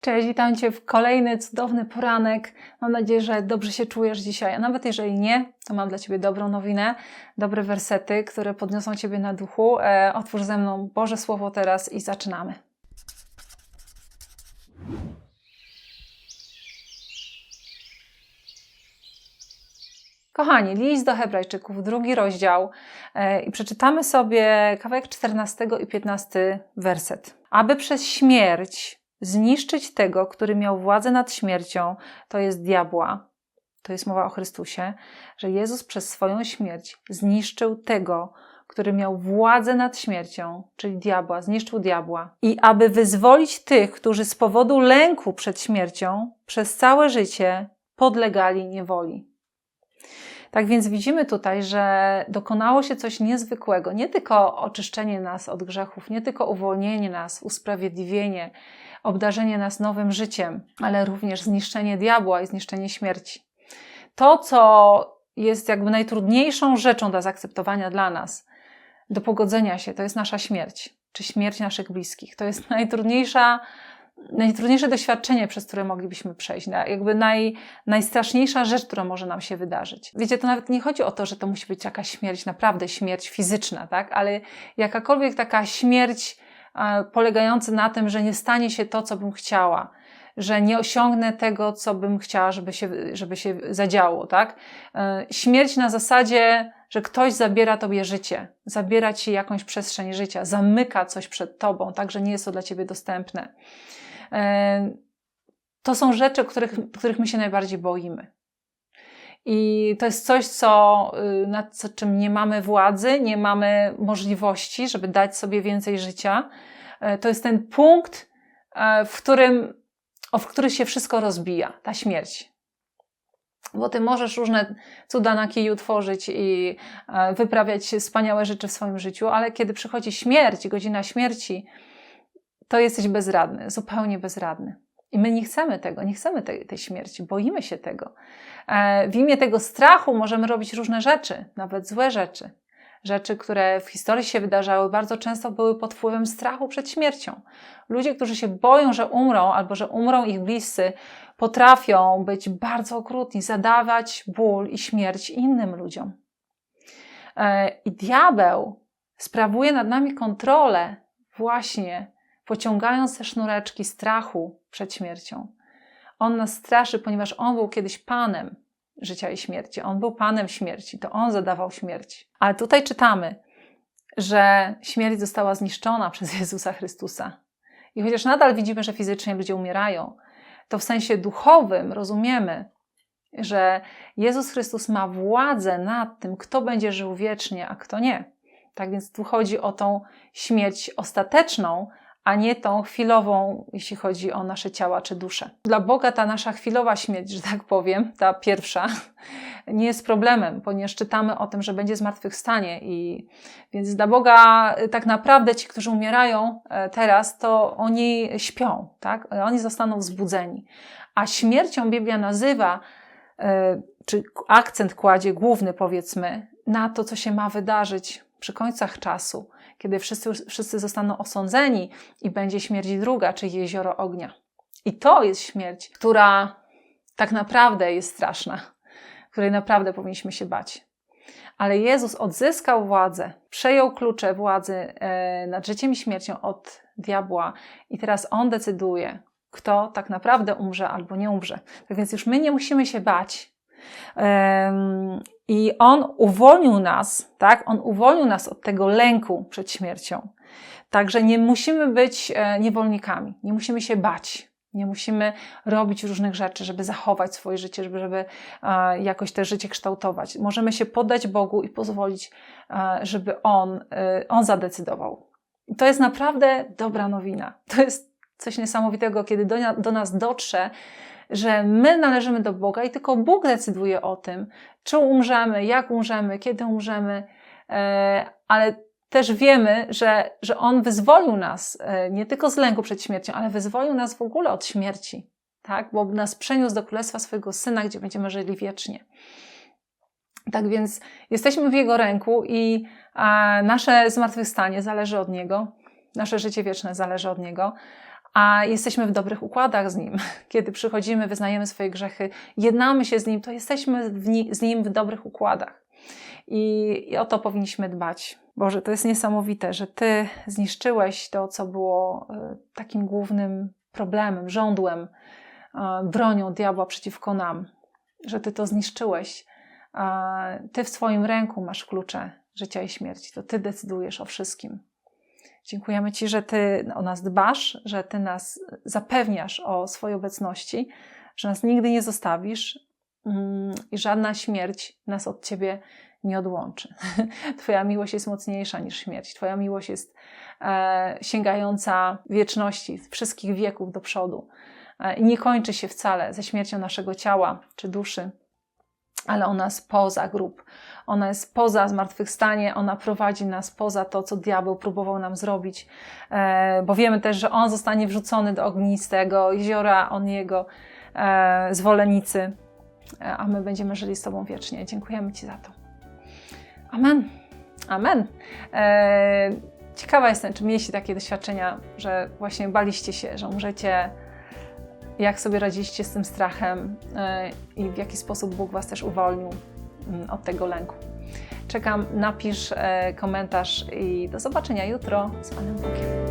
Cześć, witam Cię w kolejny cudowny poranek. Mam nadzieję, że dobrze się czujesz dzisiaj, a nawet jeżeli nie, to mam dla Ciebie dobrą nowinę, dobre wersety, które podniosą Ciebie na duchu. E, otwórz ze mną Boże Słowo teraz i zaczynamy. Kochani, list do Hebrajczyków, drugi rozdział e, i przeczytamy sobie kawałek 14 i 15 werset. Aby przez śmierć zniszczyć tego, który miał władzę nad śmiercią, to jest diabła. To jest mowa o Chrystusie, że Jezus przez swoją śmierć zniszczył tego, który miał władzę nad śmiercią, czyli diabła, zniszczył diabła. I aby wyzwolić tych, którzy z powodu lęku przed śmiercią przez całe życie podlegali niewoli. Tak więc widzimy tutaj, że dokonało się coś niezwykłego. Nie tylko oczyszczenie nas od grzechów, nie tylko uwolnienie nas, usprawiedliwienie, obdarzenie nas nowym życiem, ale również zniszczenie diabła i zniszczenie śmierci. To, co jest jakby najtrudniejszą rzeczą do zaakceptowania dla nas, do pogodzenia się, to jest nasza śmierć, czy śmierć naszych bliskich. To jest najtrudniejsza najtrudniejsze doświadczenie, przez które moglibyśmy przejść, jakby naj, najstraszniejsza rzecz, która może nam się wydarzyć. Wiecie, to nawet nie chodzi o to, że to musi być jakaś śmierć, naprawdę śmierć fizyczna, tak? Ale jakakolwiek taka śmierć e, polegająca na tym, że nie stanie się to, co bym chciała, że nie osiągnę tego, co bym chciała, żeby się, żeby się zadziało, tak? E, śmierć na zasadzie, że ktoś zabiera tobie życie, zabiera ci jakąś przestrzeń życia, zamyka coś przed tobą, tak, że nie jest to dla ciebie dostępne. E, to są rzeczy, których, których my się najbardziej boimy. I to jest coś, co, y, nad czym nie mamy władzy, nie mamy możliwości, żeby dać sobie więcej życia. E, to jest ten punkt, e, w którym, o w się wszystko rozbija, ta śmierć. Bo ty możesz różne cuda na kiju tworzyć i wyprawiać wspaniałe rzeczy w swoim życiu, ale kiedy przychodzi śmierć, godzina śmierci, to jesteś bezradny, zupełnie bezradny. I my nie chcemy tego, nie chcemy tej, tej śmierci, boimy się tego. E, w imię tego strachu możemy robić różne rzeczy, nawet złe rzeczy. Rzeczy, które w historii się wydarzały, bardzo często były pod wpływem strachu przed śmiercią. Ludzie, którzy się boją, że umrą albo że umrą ich bliscy, potrafią być bardzo okrutni, zadawać ból i śmierć innym ludziom. E, I diabeł sprawuje nad nami kontrolę właśnie pociągając te sznureczki strachu przed śmiercią. On nas straszy, ponieważ on był kiedyś panem życia i śmierci. On był panem śmierci, to on zadawał śmierć. Ale tutaj czytamy, że śmierć została zniszczona przez Jezusa Chrystusa. I chociaż nadal widzimy, że fizycznie ludzie umierają, to w sensie duchowym rozumiemy, że Jezus Chrystus ma władzę nad tym, kto będzie żył wiecznie, a kto nie. Tak więc tu chodzi o tą śmierć ostateczną, a nie tą chwilową, jeśli chodzi o nasze ciała czy dusze. Dla Boga ta nasza chwilowa śmierć, że tak powiem, ta pierwsza, nie jest problemem, ponieważ czytamy o tym, że będzie zmartwychwstanie i więc dla Boga y, tak naprawdę ci, którzy umierają e, teraz, to oni śpią, tak? Oni zostaną wzbudzeni. A śmiercią Biblia nazywa, e, czy akcent kładzie główny powiedzmy, na to, co się ma wydarzyć przy końcach czasu kiedy wszyscy, wszyscy zostaną osądzeni i będzie śmierć druga, czyli jezioro ognia. I to jest śmierć, która tak naprawdę jest straszna, której naprawdę powinniśmy się bać. Ale Jezus odzyskał władzę, przejął klucze władzy e, nad życiem i śmiercią od diabła, i teraz on decyduje, kto tak naprawdę umrze albo nie umrze. Tak więc już my nie musimy się bać. I On uwolnił nas, tak? On uwolnił nas od tego lęku przed śmiercią. Także nie musimy być e, niewolnikami, nie musimy się bać, nie musimy robić różnych rzeczy, żeby zachować swoje życie, żeby, żeby e, jakoś te życie kształtować. Możemy się poddać Bogu i pozwolić, e, żeby On, On zadecydował. I to jest naprawdę dobra nowina. To jest coś niesamowitego, kiedy do, do nas dotrze, że my należymy do Boga i tylko Bóg decyduje o tym, czy umrzemy, jak umrzemy, kiedy umrzemy, e, ale też wiemy, że, że On wyzwolił nas e, nie tylko z lęku przed śmiercią, ale wyzwolił nas w ogóle od śmierci, tak? bo nas przeniósł do Królestwa swojego Syna, gdzie będziemy żyli wiecznie. Tak więc jesteśmy w Jego ręku i nasze zmartwychwstanie zależy od Niego, nasze życie wieczne zależy od Niego, a jesteśmy w dobrych układach z Nim. Kiedy przychodzimy, wyznajemy swoje grzechy, jednamy się z Nim, to jesteśmy z Nim w dobrych układach. I, I o to powinniśmy dbać. Boże, to jest niesamowite, że Ty zniszczyłeś to, co było e, takim głównym problemem, żądłem, e, bronią diabła przeciwko nam. Że Ty to zniszczyłeś. Ty w swoim ręku masz klucze życia i śmierci. To Ty decydujesz o wszystkim. Dziękujemy Ci, że Ty o nas dbasz, że Ty nas zapewniasz o swojej obecności, że nas nigdy nie zostawisz mm, i żadna śmierć nas od Ciebie nie odłączy. Twoja miłość jest mocniejsza niż śmierć. Twoja miłość jest e, sięgająca wieczności, wszystkich wieków do przodu. E, I nie kończy się wcale ze śmiercią naszego ciała czy duszy, ale ona jest poza grób. Ona jest poza zmartwychwstanie, ona prowadzi nas poza to, co diabeł próbował nam zrobić, e, bo wiemy też, że on zostanie wrzucony do ognistego jeziora, on jego e, zwolennicy, e, a my będziemy żyli z Tobą wiecznie. Dziękujemy Ci za to. Amen. Amen. Ciekawa jestem, czy mieliście takie doświadczenia, że właśnie baliście się, że umrzecie, jak sobie radziliście z tym strachem e, i w jaki sposób Bóg Was też uwolnił mm, od tego lęku. Czekam, napisz e, komentarz i do zobaczenia jutro z Panem Bogiem.